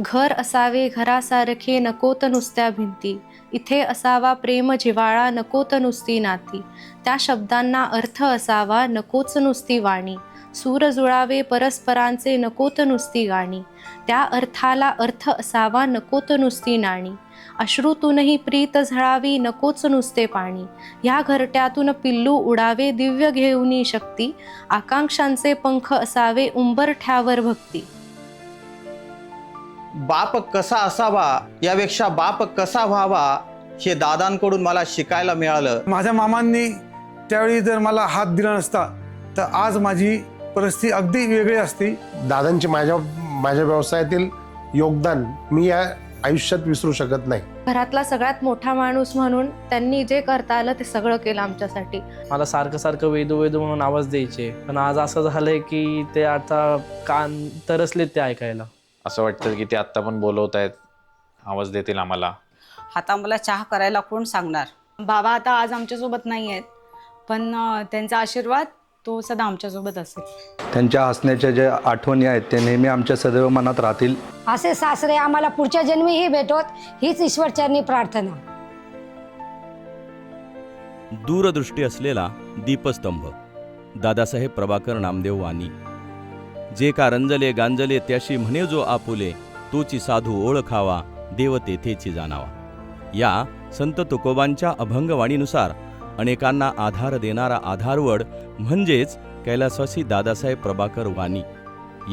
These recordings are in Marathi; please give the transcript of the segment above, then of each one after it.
घर असावे घरासारखे नकोत नुसत्या भिंती. इथे असावा प्रेम जिव्हाळा नकोत नुसती नाती. त्या शब्दांना अर्थ असावा नकोच नुसती वाणी. सूर जुळावे परस्परांचे नकोत नुसती गाणी. त्या अर्थाला अर्थ असावा नकोत नुसती नाणी. अश्रूतूनही प्रीत झळावी नकोच नुसते पाणी. ह्या घरट्यातून पिल्लू उडावे दिव्य घेऊनी शक्ती. आकांक्षांचे पंख असावे उंबरठ्यावर भक्ती. बाप कसा असावा यापेक्षा बाप कसा व्हावा हे दादांकडून मला शिकायला मिळालं. माझ्या मामांनी त्यावेळी जर मला हात दिला नसता तर आज माझी परिस्थिती अगदी वेगळी असती. दादांचे माझ्या माझ्या व्यवसायातील योगदान मी या आयुष्यात विसरू शकत नाही. घरातला सगळ्यात मोठा माणूस म्हणून त्यांनी जे करता आलं ते सगळं केलं आमच्यासाठी. मला सारखं सारखं वेदू वेदू म्हणून आवाज द्यायचे. पण आज असं झालंय की ते आता कान तरसलेत ते ऐकायला. असं वाटतं की ते आत्ता पण बोलवत आहेत. आवाज देतील आम्हाला. आता मला चहा करायला कोण सांगणार? बाबा आता आज आमच्यासोबत नाही आहेत. पण अं, त्यांचा आशीर्वाद तो सदा आमच्यासोबत असेल. त्यांच्या हसण्याच्या ज्या आठवणी आहेत ते नेहमी आमच्या सदैव मनात राहतील. असे सासरे आम्हाला पुढच्या जन्मीही भेटोत हीच ईश्वरचरणी प्रार्थना. दूरदृष्टी असलेला दीपस्तंभ. दादासाहेब प्रभाकर नामदेव वाणी. जे का रंजले गांजले त्याशी म्हणे जो आपुले तोची साधू ओळखावा देव तेथेची जाणावा. या संत तुकोबांच्या अभंगवाणीनुसार अनेकांना आधार देणारा आधारवड म्हणजेच कैलासवासी दादासाहेब प्रभाकर वाणी.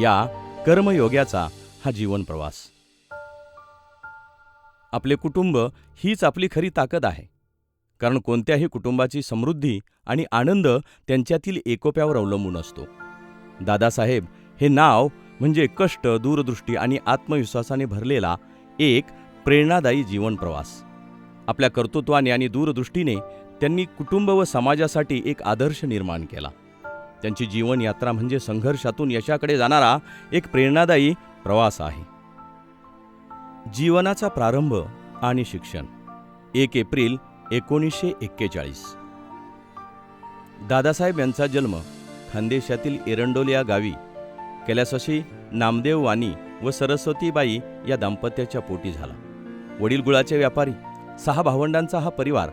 या कर्मयोग्याचा हा जीवन प्रवास. आपले कुटुंब हीच आपली खरी ताकद आहे. कारण कोणत्याही कुटुंबाची समृद्धी आणि आनंद त्यांच्यातील एकोप्यावर अवलंबून असतो. दादासाहेब हे नाव म्हणजे कष्ट दूरदृष्टी आणि आत्मविश्वासाने भरलेला एक प्रेरणादायी जीवन प्रवास. आपल्या कर्तृत्वाने आणि दूरदृष्टीने त्यांनी कुटुंब व समाजासाठी एक आदर्श निर्माण केला. त्यांची जीवनयात्रा म्हणजे संघर्षातून यशाकडे जाणारा एक प्रेरणादायी प्रवास आहे. जीवनाचा प्रारंभ आणि शिक्षण. एक एप्रिल एकोणीसशे एक्केचाळीस. दादासाहेब यांचा जन्म खानदेशातील एरंडोल या गावी कैलासवाशी नामदेव वाणी व सरस्वतीबाई या दाम्पत्याच्या पोटी झाला. वडील गुळाचे व्यापारी सहा भावंडांचा हा परिवार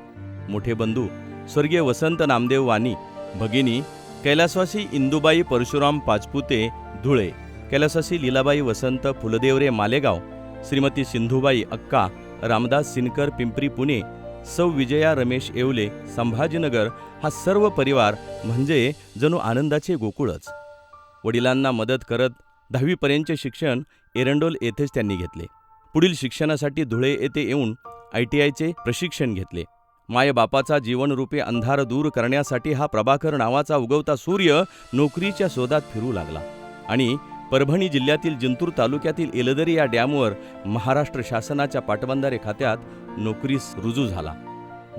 मोठे बंधू स्वर्गीय वसंत नामदेव वाणी भगिनी कैलासवासी इंदुबाई परशुराम पाचपुते धुळे कैलासवासी लीलाबाई वसंत फुलदेवरे मालेगाव श्रीमती सिंधुबाई अक्का रामदास सिनकर पिंपरी पुणे सौ विजया रमेश येवले संभाजीनगर हा सर्व परिवार म्हणजे जणू आनंदाचे गोकुळच. वडिलांना मदत करत दहावीपर्यंतचे शिक्षण एरंडोल येथेच त्यांनी घेतले. पुढील शिक्षणासाठी धुळे येथे येऊन आय टी आयचे प्रशिक्षण घेतले. मायबापाचा जीवनरूपी अंधार दूर करण्यासाठी हा प्रभाकर नावाचा उगवता सूर्य नोकरीच्या शोधात फिरू लागला आणि परभणी जिल्ह्यातील जिंतूर तालुक्यातील एलदरी या डॅमवर महाराष्ट्र शासनाच्या पाटबंधारे खात्यात नोकरीस रुजू झाला.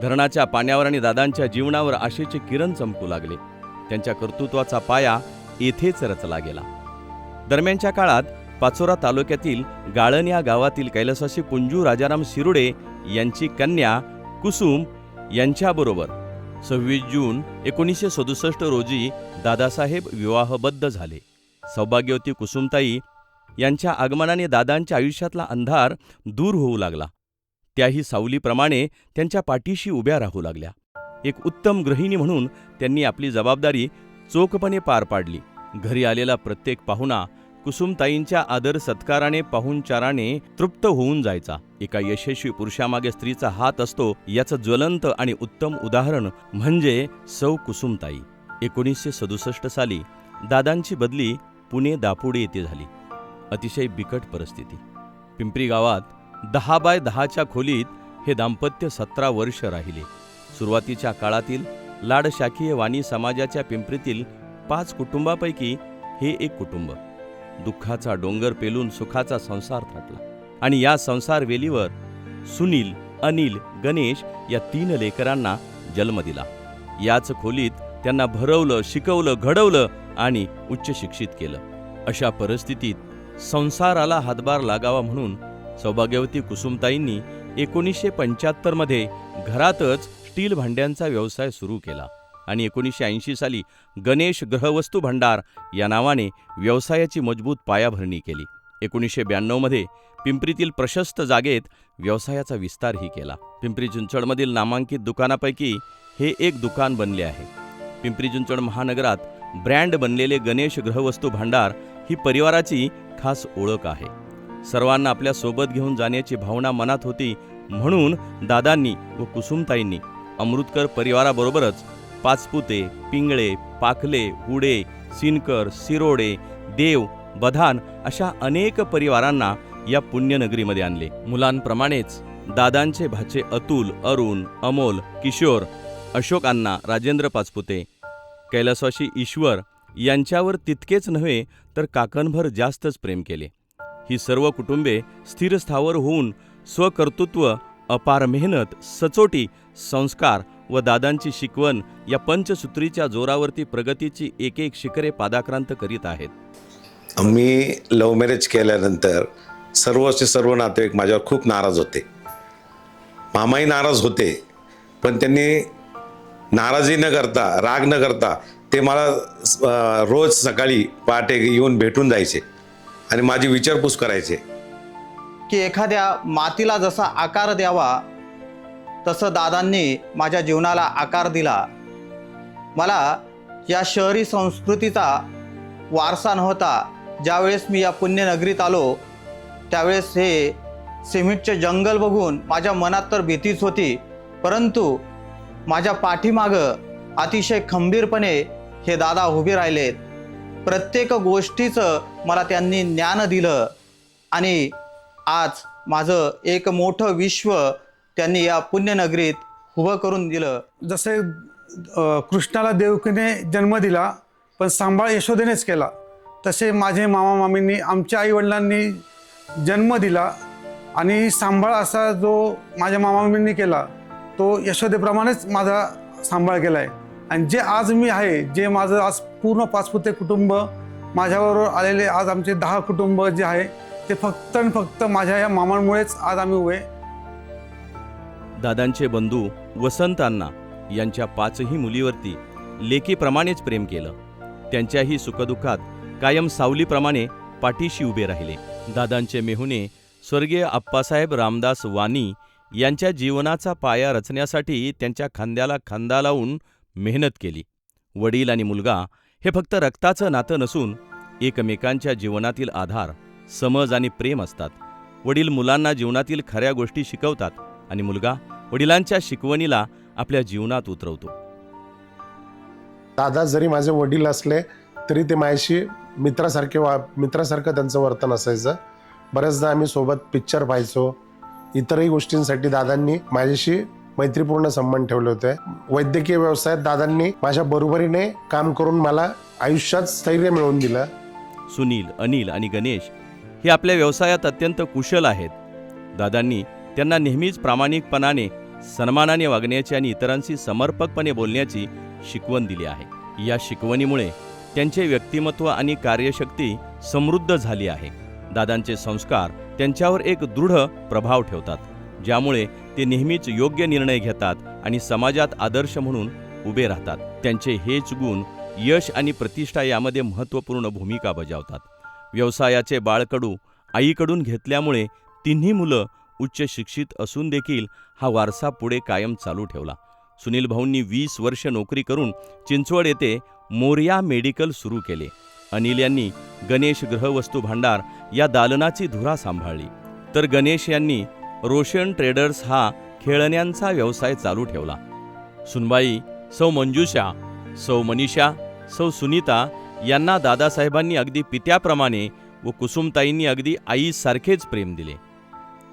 धरणाच्या पाण्यावर आणि दादांच्या जीवनावर आशेचे किरण चमकू लागले. त्यांच्या कर्तृत्वाचा पाया येथेच रचला गेला. दरम्यानच्या काळात पाचोरा तालुक्यातील गाळण या गावातील कैलासवासी कुंजू राजाराम शिरुडे यांची कन्या कुसुम यांच्याबरोबर सव्वीस जून एकोणीसशे सदुसष्ट रोजी दादासाहेब विवाहबद्ध झाले. सौभाग्यवती कुसुमताई यांच्या आगमनाने दादांच्या आयुष्यातला अंधार दूर होऊ लागला. त्याही सावलीप्रमाणे त्यांच्या पाठीशी उभ्या राहू लागल्या. एक उत्तम गृहिणी म्हणून त्यांनी आपली जबाबदारी चोखपणे पार पाडली. घरी आलेला प्रत्येक पाहुणा कुसुमताईंच्या आदर सत्काराने पाहुणचाराने तृप्त होऊन जायचा. एका यशस्वी पुरुषामागे स्त्रीचा हात असतो याचं ज्वलंत आणि उत्तम उदाहरण म्हणजे सौ कुसुमताई. एकोणीसशे सदुसष्ट साली दादांची बदली पुणे दापोडे येथे झाली. अतिशय बिकट परिस्थिती. पिंपरी गावात दहा बाय दहाच्या खोलीत हे दाम्पत्य सतरा वर्ष राहिले. सुरुवातीच्या काळातील लाडशाखीय वाणी समाजाच्या पिंपरीतील पाच कुटुंबापैकी हे एक कुटुंब. दुःखाचा डोंगर पेलून सुखाचा संसार थाटला. आणि या संसार वेलीवर सुनील अनिल गणेश या तीन लेकरांना जन्म दिला. याच खोलीत त्यांना भरवलं शिकवलं घडवलं आणि उच्च शिक्षित केलं. अशा परिस्थितीत संसाराला हातभार लागावा म्हणून सौभाग्यवती कुसुमताईंनी एकोणीसशे पंच्याहत्तरमध्ये घरातच स्टील भांड्यांचा व्यवसाय सुरू केला आणि एकोणीसशे ऐंशी साली गणेश ग्रहवस्तू भंडार या नावाने व्यवसायाची मजबूत पायाभरणी केली. एकोणीसशे ब्याण्णवमध्ये पिंपरीतील प्रशस्त जागेत व्यवसायाचा विस्तारही केला. पिंपरी चिंचवडमधील नामांकित दुकानापैकी हे एक दुकान बनले आहे. पिंपरी चिंचवड महानगरात ब्रँड बनलेले गणेश ग्रहवस्तू भांडार ही परिवाराची खास ओळख आहे. सर्वांना आपल्यासोबत घेऊन जाण्याची भावना मनात होती म्हणून दादांनी व कुसुमताईंनी अमृतकर परिवाराबरोबरच पाचपुते पिंगळे पाखले हुडे सिनकर सिरोडे देव बधान अशा अनेक परिवारांना या पुण्यनगरीमध्ये आणले. मुलांप्रमाणेच दादांचे भाचे अतुल अरुण अमोल किशोर अशोक अण्णा राजेंद्र पाचपुते कैलासवाशी ईश्वर यांच्यावर तितकेच नव्हे तर काकणभर जास्तच प्रेम केले. ही सर्व कुटुंबे स्थिरस्थावर होऊन स्वकर्तृत्व अपार मेहनत सचोटी संस्कार व दादांची शिकवण या पंचसूत्रीच्या जोरावरती प्रगतीची एक एक शिखरे पादाक्रांत करीत आहेत. मी लव्ह मॅरेज केल्यानंतर सर्वचे सर्व नातेवाईक माझ्यावर खूप नाराज होते. मामाही नाराज होते पण त्यांनी नाराजी न करता राग न करता ते मला रोज सकाळी पहाटे येऊन भेटून जायचे आणि माझी विचारपूस करायचे. की एखाद्या मातीला जसा आकार द्यावा तसं दादांनी माझ्या जीवनाला आकार दिला. मला या शहरी संस्कृतीचा वारसा नव्हता. ज्यावेळेस मी या पुण्यनगरीत आलो त्यावेळेस हे सिमेंटचे जंगल बघून माझ्या मनात तर भीतीच होती. परंतु माझ्या पाठीमागं अतिशय खंबीरपणे हे दादा उभे राहिलेत. प्रत्येक गोष्टीचं मला त्यांनी ज्ञान दिलं आणि आज माझं एक मोठं विश्व त्यांनी या पुण्यनगरीत उभं करून दिलं. जसे कृष्णाला देवकीने जन्म दिला पण सांभाळ यशोदेनेच केला. तसे माझे मामा मामींनी आमच्या आईवडिलांनी जन्म दिला आणि सांभाळ असा जो माझ्या मामा मामींनी केला तो यशोदेप्रमाणेच माझा सांभाळ केला आहे आणि जे आज मी आहे जे माझं आज पूर्ण पाचपुते कुटुंब माझ्याबरोबर आलेले आज आमचे दहा कुटुंब जे आहे ते फक्त आणि फक्त माझ्या या मामांमुळेच आज आम्ही उभे. दादांचे बंधू वसंत अण्णा यांच्या पाचही मुलीवरती लेकीप्रमाणेच प्रेम केलं. त्यांच्याही सुखदुःखात कायम सावलीप्रमाणे पाठीशी उभे राहिले. दादांचे मेहुणे स्वर्गीय आप्पासाहेब रामदास वानी यांच्या जीवनाचा पाया रचण्यासाठी त्यांच्या खांद्याला खांदा लावून मेहनत केली. वडील आणि मुलगा हे फक्त रक्ताचं नातं नसून एकमेकांच्या जीवनातील आधार समज आणि प्रेम असतात. वडील मुलांना जीवनातील खऱ्या गोष्टी शिकवतात आणि मुलगा वडिलांच्या शिकवणीला आपल्या जीवनात उतरवतो. दादा जरी माझे वडील असले तरी ते माझ्याशी मित्रासारखे वा मित्रासारखं त्यांचं वर्तन असायचं. बऱ्याचदा आम्ही सोबत पिक्चर पाहायचो. इतरही गोष्टींसाठी दादांनी माझ्याशी मैत्रीपूर्ण संबंध ठेवले होते. वैद्यकीय व्यवसायात दादांनी माझ्या बरोबरीने काम करून मला आयुष्यात स्थैर्य मिळवून दिलं. सुनील अनिल आणि गणेश हे आपल्या व्यवसायात अत्यंत कुशल आहेत. दादांनी त्यांना नेहमीच प्रामाणिकपणाने सन्मानाने वागण्याची आणि इतरांशी समर्पकपणे बोलण्याची शिकवण दिली आहे. या शिकवणीमुळे त्यांचे व्यक्तिमत्व आणि कार्यशक्ती समृद्ध झाली आहे. दादांचे संस्कार त्यांच्यावर एक दृढ प्रभाव ठेवतात ज्यामुळे ते नेहमीच योग्य निर्णय घेतात आणि समाजात आदर्श म्हणून उभे राहतात. त्यांचे हेच गुण यश आणि प्रतिष्ठा यामध्ये महत्त्वपूर्ण भूमिका बजावतात. व्यवसायाचे बाळकडू आईकडून घेतल्यामुळे तिन्ही मुलं उच्च शिक्षित असून देखील हा वारसा पुढे कायम चालू ठेवला. सुनील भाऊंनी वीस वर्ष नोकरी करून चिंचवड येथे मोर्या मेडिकल सुरू केले. अनिल यांनी गणेश ग्रहवस्तू भांडार या दालनाची धुरा सांभाळली. तर गणेश यांनी रोशन ट्रेडर्स हा खेळण्यांचा व्यवसाय चालू ठेवला. सुनबाई सौ मंजुषा सौ मनीषा सौ सुनीता यांना दादासाहेबांनी अगदी पित्याप्रमाणे व कुसुमताईंनी अगदी आईसारखेच प्रेम दिले.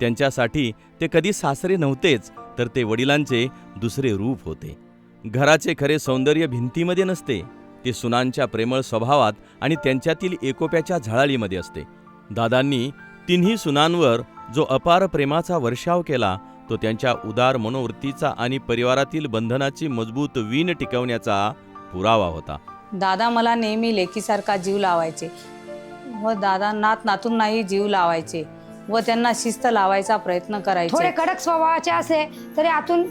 त्यांच्यासाठी ते कधी सासरे नव्हतेच तर ते वडिलांचे दुसरे रूप होते. घराचे खरे सौंदर्य भिंतीमध्ये नसते. ते सुनांच्या प्रेमळ स्वभावात आणि त्यांच्यातील एकोप्याच्या झळाळीमध्ये असते. दादांनी तिन्ही सुनांवर जो अपार प्रेमाचा वर्षाव केला तो त्यांच्या उदार मनोवृत्तीचा आणि परिवारातील बंधनाची मजबूत वीण टिकवण्याचा पुरावा होता. दादा मला नेहमी लेकीसारखा जीव लावायचे. व दादा नात नातूंनाही जीव लावायचे व त्यांना शिस्त लावायचा प्रयत्न थोडे करायचे कडक स्वभावाचे असे तरी आतून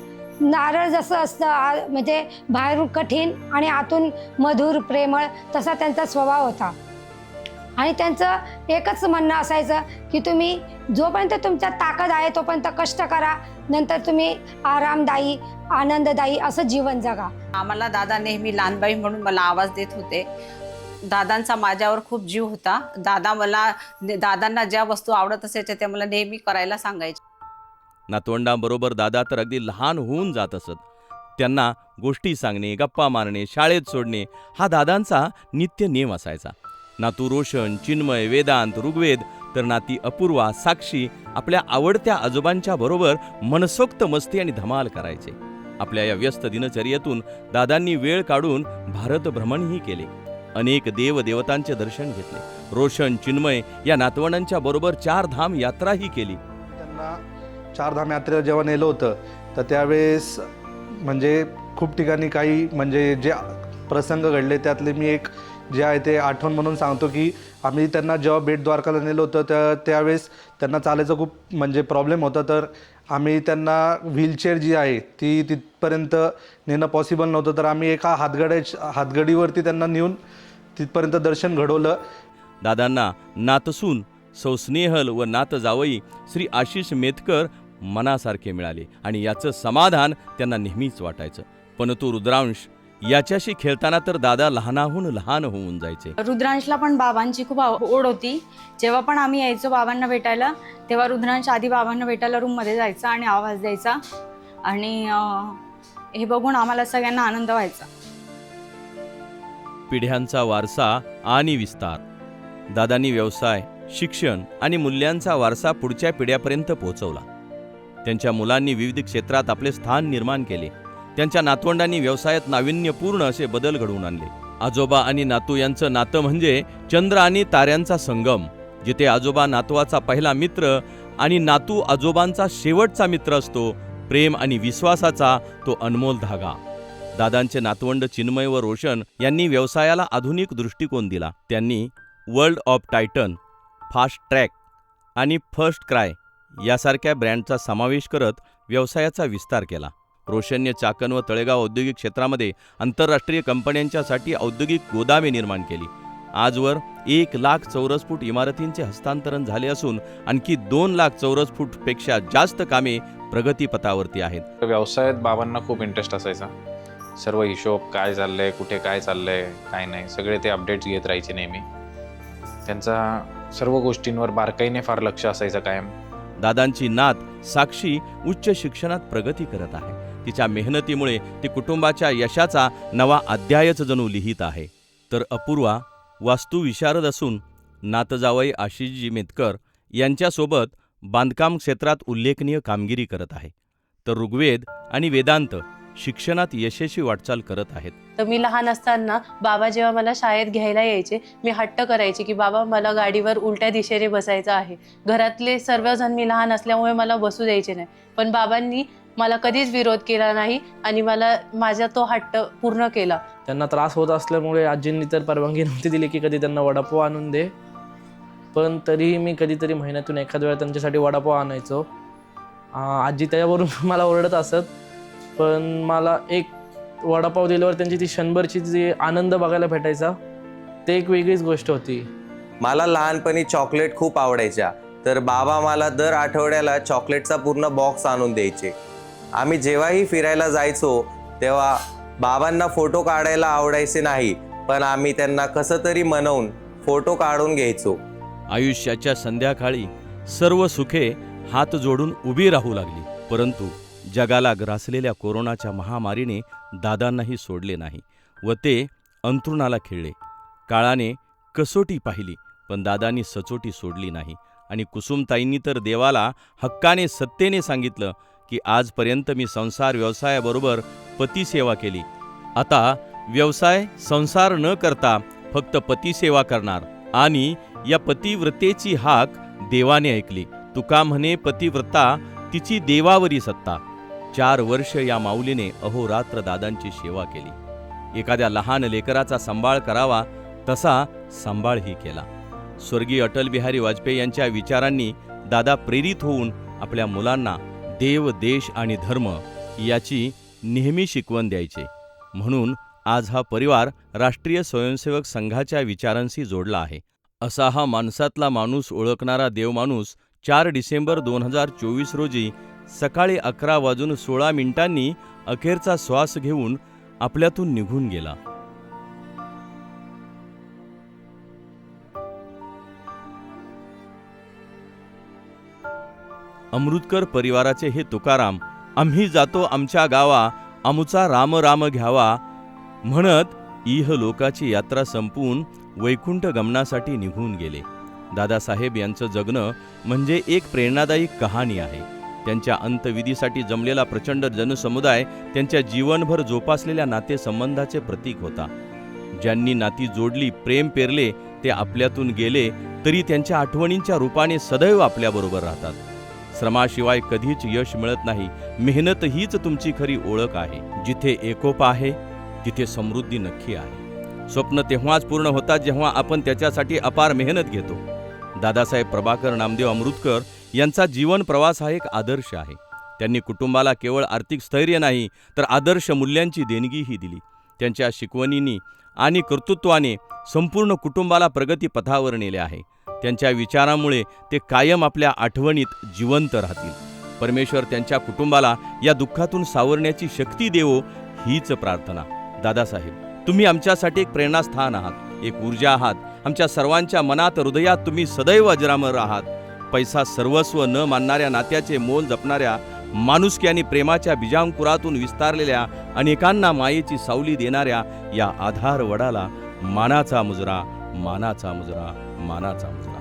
नारळ जसं असतं आ- म्हणजे बाहेरून कठीण आणि आतून मधुर प्रेमळ तसा त्यांचा स्वभाव होता. आणि त्यांचं एकच म्हणणं असायचं की तुम्ही जोपर्यंत तुमच्यात ताकद आहे तोपर्यंत कष्ट करा. नंतर तुम्ही आरामदायी आनंददायी असं जीवन जगा. आम्हाला दादा नेहमी लहानबाई म्हणून मला आवाज देत होते. दादांचा माझ्यावर खूप जीव होता. दादा मला दादांना ज्या वस्तू आवडत असायच्या त्या मला नेहमी करायला सांगायचे. नातवंडांबरोबर दादा तर अगदी लहान होऊन जात असत. त्यांना गोष्टी सांगणे गप्पा मारणे शाळेत सोडणे हा दादांचा नित्य नेम असायचा. नातू रोशन चिन्मय वेदांत ऋग्वेद तर नाती अपूर्वा साक्षी आपल्या आवडत्या आजोबांच्या बरोबर मनसोक्त मस्ती आणि धमाल करायचे. आपल्या या व्यस्त दिनचर्येतून दादांनी वेळ काढून भारत भ्रमणही केले. अनेक देवदेवतांचे दर्शन घेतले. रोशन चिन्मय या नातवंडांच्या बरोबर चार धाम यात्राही केली. त्यांना चार धाम यात्रेला जेव्हा नेलं होतं तर त्यावेळेस म्हणजे खूप ठिकाणी काही म्हणजे जे प्रसंग घडले त्यातले मी एक जे आहे ते आठवण म्हणून सांगतो की आम्ही त्यांना जेव्हा बेट द्वारकाला नेलं होतं तर त्यावेळेस त्यांना चालायचं खूप म्हणजे प्रॉब्लेम होता. तर आम्ही त्यांना व्हीलचेअर जी आहे ती तिथपर्यंत नेणं पॉसिबल नव्हतं. तर आम्ही एका हातगड्या हातगडीवरती त्यांना नेऊन तिथपर्यंत दर्शन घडवलं. दादांना नातसून सौस्नेहल व नात जावई श्री आशिष मेतकर मनासारखे मिळाले आणि याचं समाधान त्यांना नेहमीच वाटायचं. पण तो रुद्रांश याच्याशी खेळताना तर दादा लहानाहून लहान होऊन जायचे. रुद्रांशला पण बाबांची खूप आव- ओढ होती. जेव्हा पण आम्ही यायचो बाबांना भेटायला तेव्हा रुद्रांश आधी बाबांना भेटायला रूममध्ये जायचा आणि आवाज द्यायचा. आणि अं, हे बघून आम्हाला सगळ्यांना आनंद व्हायचा. पिढ्यांचा वारसा आणि विस्तार. दादांनी व्यवसाय शिक्षण आणि मूल्यांचा वारसा पुढच्या पिढ्यापर्यंत पोहोचवला. त्यांच्या मुलांनी विविध क्षेत्रात आपले स्थान निर्माण केले. त्यांच्या नातवंडांनी व्यवसायात नाविन्यपूर्ण असे बदल घडवून आणले. आजोबा आणि नातू यांचं नातं म्हणजे चंद्र आणि ताऱ्यांचा संगम जिथे आजोबा नातवाचा पहिला मित्र आणि नातू आजोबांचा शेवटचा मित्र असतो प्रेम आणि विश्वासाचा तो अनमोल धागा. दादांचे नातवंड चिन्मय व रोशन यांनी व्यवसायाला आधुनिक दृष्टिकोन दिला. त्यांनी world of Titan fast track आणि फर्स्ट क्राय यासारख्या ब्रँडचा समावेश करत व्यवसायाचा विस्तार केला. रोशनने चाकण व तळेगाव औद्योगिक क्षेत्रामध्ये आंतरराष्ट्रीय कंपन्यांच्यासाठी औद्योगिक गोदामे निर्माण केली. आजवर एक लाख चौरस फूट इमारतींचे हस्तांतरण झाले असून आणखी दोन लाख चौरस फूटपेक्षा जास्त कामे प्रगतीपथावरती आहेत. व्यवसायात बाबांना खूप इंटरेस्ट असायचा. सर्व हिशोब काय चाललंय कुठे काय चाललंय काय नाही सगळे ते अपडेट्स घेत राहायचे नेहमी. त्यांचा सर्व गोष्टींवर बारकाईने फार लक्ष असायचं कायम. दादांची नात साक्षी उच्च शिक्षणात प्रगती करत आहे. तिच्या मेहनतीमुळे ती कुटुंबाच्या यशाचा नवा अध्यायच जणू लिहित आहे. तर अपूर्वा वास्तुविशारद असून नातजावई आशिषजी मेतकर यांच्यासोबत बांधकाम क्षेत्रात उल्लेखनीय कामगिरी करत आहे. तर ऋग्वेद आणि वेदांत शिक्षणात यशस्वी वाटचाल करत आहेत. तर मी लहान असताना बाबा जेव्हा मला शाळेत घ्यायला यायचे मी हट्ट करायचे की बाबा मला गाडीवर उलट्या दिशेने बसायचं आहे. घरातले सर्वजण मी लहान असल्यामुळे मला बसू द्यायचे नाही. पण बाबांनी मला कधीच विरोध केला नाही आणि मला माझा तो हट्ट पूर्ण केला. त्यांना त्रास होत असल्यामुळे आजींनी तर परवानगी नव्हती दिली की कधी त्यांना वडापाव आणून दे. पण तरीही मी कधीतरी महिन्यातून एखाद वेळा त्यांच्यासाठी वडापाव आणायचो. आजी त्याच्यावरून मला ओरडत असत पण मला एक वडापाव दिल्यावर त्यांची ती शंभरची जी आनंद बघायला भेटायचा ते एक वेगळीच गोष्ट होती. मला लहानपणी चॉकलेट खूप आवडायच्या तर बाबा मला दर आठवड्याला चॉकलेटचा पूर्ण बॉक्स आणून द्यायचे. आम्ही जेव्हाही फिरायला जायचो तेव्हा बाबांना फोटो काढायला आवडायचे नाही पण आम्ही त्यांना कसं तरी मनवून फोटो काढून घ्यायचो. आयुष्याच्या संध्याकाळी सर्व सुखे हात जोडून उभी राहू लागली. परंतु जगाला ग्रासलेल्या कोरोनाच्या महामारीने दादांनाही सोडले नाही व ते अंथरुणाला खेळले. काळाने कसोटी पाहिली पण दादांनी सचोटी सोडली नाही. आणि कुसुमताईंनी तर देवाला हक्काने सत्तेने सांगितलं की आजपर्यंत मी संसार व्यवसायाबरोबर पतीसेवा केली. आता व्यवसाय संसार न करता फक्त पतीसेवा करणार आणि या पतिव्रतेची हाक देवाने ऐकली. तुका म्हणे पतिव्रता तिची देवावरी सत्ता. चार वर्ष या माऊलीने अहोरात्र दादांची सेवा केली. एखाद्या लहान लेकराचा सांभाळ करावा तसा सांभाळही केला. स्वर्गीय अटल बिहारी वाजपेयी यांच्या विचारांनी दादा प्रेरित होऊन आपल्या मुलांना देव देश आणि धर्म याची नेहमी शिकवण द्यायचे. म्हणून आज हा परिवार राष्ट्रीय स्वयंसेवक संघाच्या विचारांशी जोडला आहे. असा हा माणसातला माणूस ओळखणारा देवमाणूस चार डिसेंबर दोन हजार चोवीस रोजी सकाळी अकरा वाजून सोळा मिनिटांनी अखेरचा श्वास घेऊन आपल्यातून निघून गेला. अमृतकर परिवाराचे हे तुकाराम आम्ही जातो आमच्या गावा आमुचा राम राम घ्यावा म्हणत इह लोकाची यात्रा संपवून वैकुंठ गमनासाठी निघून गेले. दादासाहेब यांचं जगणं म्हणजे एक प्रेरणादायी कहाणी आहे. त्यांच्या अंतविधीसाठी जमलेला प्रचंड जनसमुदाय त्यांच्या जीवनभर जोपासलेल्या नातेसंबंधाचे प्रतीक होता. ज्यांनी नाती जोडली प्रेम पेरले ते आपल्यातून गेले तरी त्यांच्या आठवणींच्या रूपाने सदैव आपल्याबरोबर राहतात. श्रमाशिवाय कधीच यश मिळत नाही. मेहनत हीच तुमची खरी ओळख आहे. जिथे एकोपा आहे तिथे समृद्धी नक्की आहे. स्वप्न तेव्हाच पूर्ण होतात जेव्हा आपण त्याच्यासाठी अपार मेहनत घेतो. दादासाहेब प्रभाकर नामदेव अमृतकर यांचा जीवन प्रवास हा एक आदर्श आहे. त्यांनी कुटुंबाला केवळ आर्थिक स्थैर्य नाही तर आदर्श मूल्यांची देणगीही दिली. त्यांच्या शिकवणींनी आणि कर्तृत्वाने संपूर्ण कुटुंबाला प्रगतीपथावर नेले आहे. त्यांच्या विचारामुळे ते कायम आपल्या आठवणीत जिवंत राहतील. परमेश्वर त्यांच्या कुटुंबाला या दुःखातून सावरण्याची शक्ती देवो हीच प्रार्थना. दादासाहेब तुम्ही आमच्यासाठी एक प्रेरणास्थान आहात एक ऊर्जा आहात. आमच्या सर्वांच्या मनात हृदयात तुम्ही सदैव अजरामर आहात. पैसा सर्वस्व न मानणाऱ्या नात्याचे मोल जपणाऱ्या माणुसकी आणि प्रेमाच्या बीजांकुरातून विस्तारलेल्या अनेकांना मायेची सावली देणाऱ्या या आधार वडाला मानाचा मुजरा मानाचा मुजरा मानाचा मुजरा.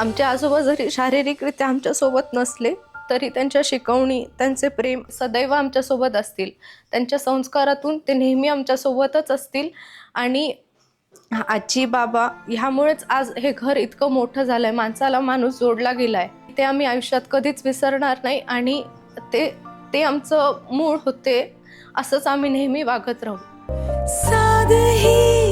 आमचे आजोबा जरी शारीरिकरित्या आमच्यासोबत नसले तरी त्यांच्या शिकवणी त्यांचे प्रेम सदैव आमच्यासोबत असतील. त्यांच्या संस्कारातून ते नेहमी आमच्यासोबतच असतील. आणि आजी बाबा ह्यामुळेच आज हे घर इतकं मोठं झालं आहे माणसाला माणूस जोडला गेला आहे ते आम्ही आयुष्यात कधीच विसरणार नाही आणि ते ते आमचं मूळ होते असंच आम्ही नेहमी वागत राहू. साध ही